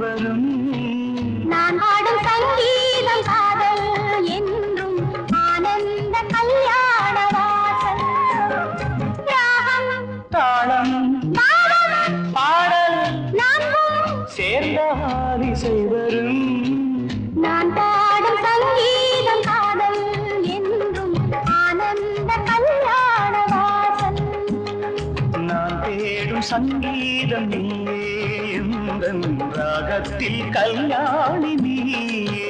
வரும் நான் பாடும் சங்கீதம் காதல் என்றும் ஆனந்த கல்யாண வாசல். தாளம் பாடல் சேர்ந்தால் இசை வரும் நான் பாடும் சங்கீதம் காதல் என்றும் ஆனந்த கல்யாண வாசல். நான் தேடும் சங்கீதம் நீயே இந்த ராகத்தில் கல்யாணி நீயே.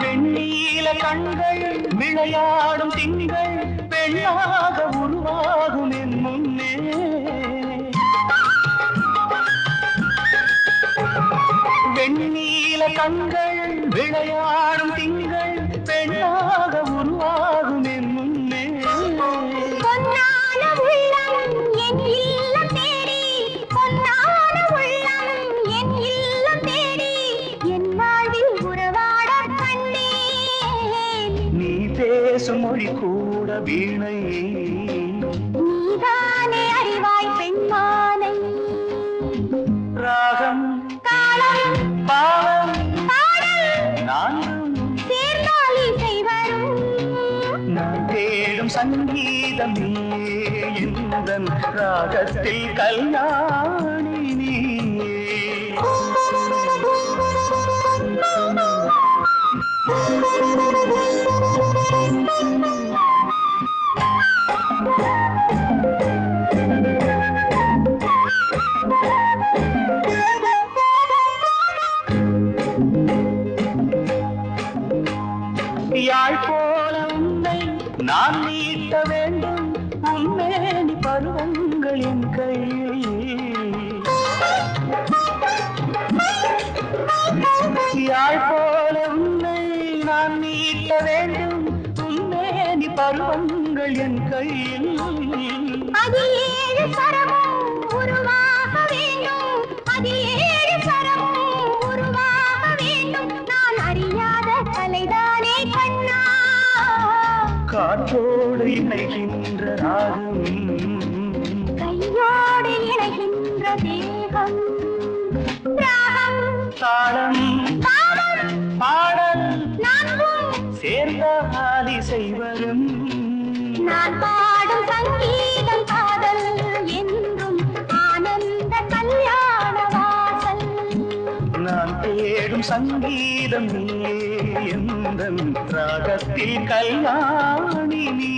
வெண்ணீல கண்கள் விளையாடும் திங்கள் பெண்ணாக உருவாகும் என் முன்னே. வெண்ணீல கண்கள் விளையாடும் திங்கள் பெண்ணாக உருவாகும் பேசும் மொழி கூட வீணை. நீதானே அறிவாய் பெண்மானை. ராகம் காலம் பாவம் நான்கும் சேர்ந்தால் இசை வரும். நான் தேடும் சங்கீதம் நீயே எந்தன் ராகத்தில் கல்யாணி நீயே யாழ் போல உன்னை நான் நீட்ட வேண்டும். உன்மேனி பருவங்களின் கையில் யாழ் போல உன்னை நான் நீட்ட வேண்டும். உன்மேனி பருவங்கள் என் கையில். அதில் ஏழு சரமும் உருவாக வேண்டும். அதில் ஏழு சரமும் காற்றோடு இணைகின்ற ராகம். கையோடு இணைகின்ற தேகம். தாளம். பாடல். நான்கும் சேர்ந்தால் இசை வரும். நான் பாடும் சங்கீதம் காதல் சங்கீதம் எந்த ராகத்தில் கல்யாணி நீ